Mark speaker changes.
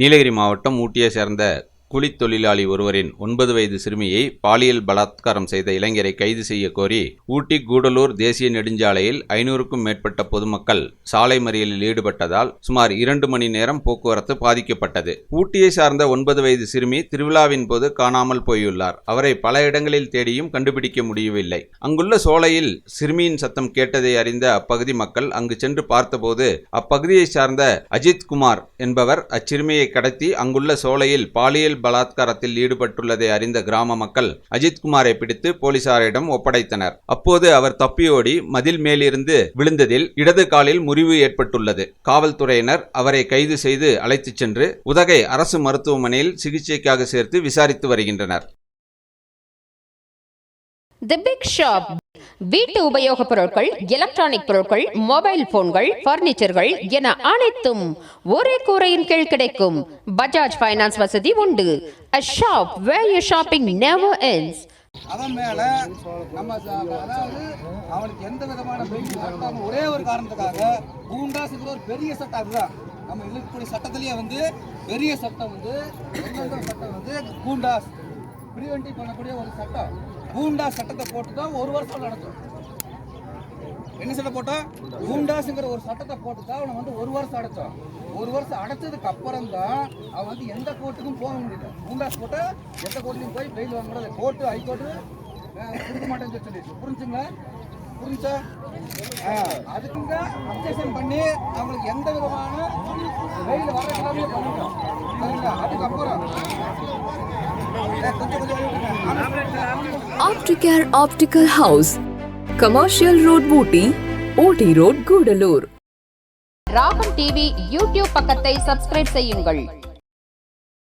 Speaker 1: நீலகிரி மாவட்டம் ஊட்டியை சேர்ந்த கூலித் தொழிலாளி ஒருவரின் ஒன்பது வயது சிறுமியை பாலியல் பலாத்காரம் செய்த இளைஞரை கைது செய்ய கோரி ஊட்டி கூடலூர் தேசிய நெடுஞ்சாலையில் ஐநூறுக்கும் மேற்பட்ட பொதுமக்கள் சாலை மறியலில் ஈடுபட்டதால் சுமார் இரண்டு மணி நேரம் போக்குவரத்து பாதிக்கப்பட்டது ஊட்டியை சார்ந்த ஒன்பது வயது சிறுமி திருவிழாவின் போது காணாமல் போயுள்ளார் அவரை பல இடங்களில் தேடியும் கண்டுபிடிக்க முடியவில்லை அங்குள்ள சோலையில் சிறுமியின் சத்தம் கேட்டதை அறிந்த அப்பகுதி மக்கள் அங்கு சென்று பார்த்தபோது அப்பகுதியை சார்ந்த அஜித் குமார் என்பவர் அச்சிறுமியை கடத்தி அங்குள்ள சோலையில் பாலியல் பலாத்காரத்தில் ஈடுபட்டுள்ளதை அறிந்த கிராம மக்கள் அஜித்குமாரை பிடித்து போலீசாரிடம் ஒப்படைத்தனர் அப்போது அவர் தப்பியோடி மதில் மேலிருந்து விழுந்ததில் இடது காலில் முறிவு ஏற்பட்டுள்ளது காவல்துறையினர் அவரை கைது செய்து அழைத்துச் சென்று உதகை அரசு மருத்துவமனையில் சிகிச்சைக்காக சேர்த்து விசாரித்து வருகின்றனர் The Big Shop வீட்டு உபயோக பொருட்கள் எலக்ட்ரானிக் பொருட்கள் மொபைல் போன்கள் பர்னிச்சர்கள் என அனைத்தும் ஒரே கூரையின் கீழ் கிடைக்கும் பஜாஜ் பைனான்ஸ் வசதி உண்டு a shop where you shopping never ends அவன் மேல நம்ம அதாவது அவனுக்கு எந்த விதமான பெயிண்ட் ஒரே ஒரு காரணத்துக்காக பூண்டாசுங்கிற ஒரு பெரிய சட்டம் அதுதான் நம்ம இருக்கக்கூடிய சட்டத்திலேயே வந்து பெரிய சட்டம் வந்து சட்டம் வந்து பூண்டாஸ் ப்ரிவென்டிவ் பண்ணக்கூடிய ஒரு சட்டம் கூண்டா சட்டத்தை போட்டு தான் ஒரு வருஷம் நடக்கும் என்ன சட்டம் போட்டா கூண்டாஸுங்கிற ஒரு சட்டத்தை போட்டு தான் அவனை வந்து ஒரு வருஷம் அடைச்சோம் ஒரு வருஷம் அடைச்சதுக்கு அப்புறம் தான் அவன் வந்து எந்த கோர்ட்டுக்கும் போக முடியல கூண்டாஸ் போட்டால் எந்த கோர்ட்டுக்கும் போய் பெயில் வாங்க முடியாது கோர்ட்டு ஹைகோர்ட்டு கொடுக்க மாட்டேன்னு சொல்லி புரிஞ்சுங்களா புரிஞ்சா அதுக்குங்க அப்டேஷன் பண்ணி அவங்களுக்கு எந்த விதமான வெயில் வர கிளம்பியே பண்ணிட்டோம்
Speaker 2: Opticare optical house commercial road பூட்டி ஊட்டி ரோட் கூடலூர் ராகம் டிவி யூடியூப் பக்கத்தை சப்ஸ்கிரைப் செய்யுங்கள்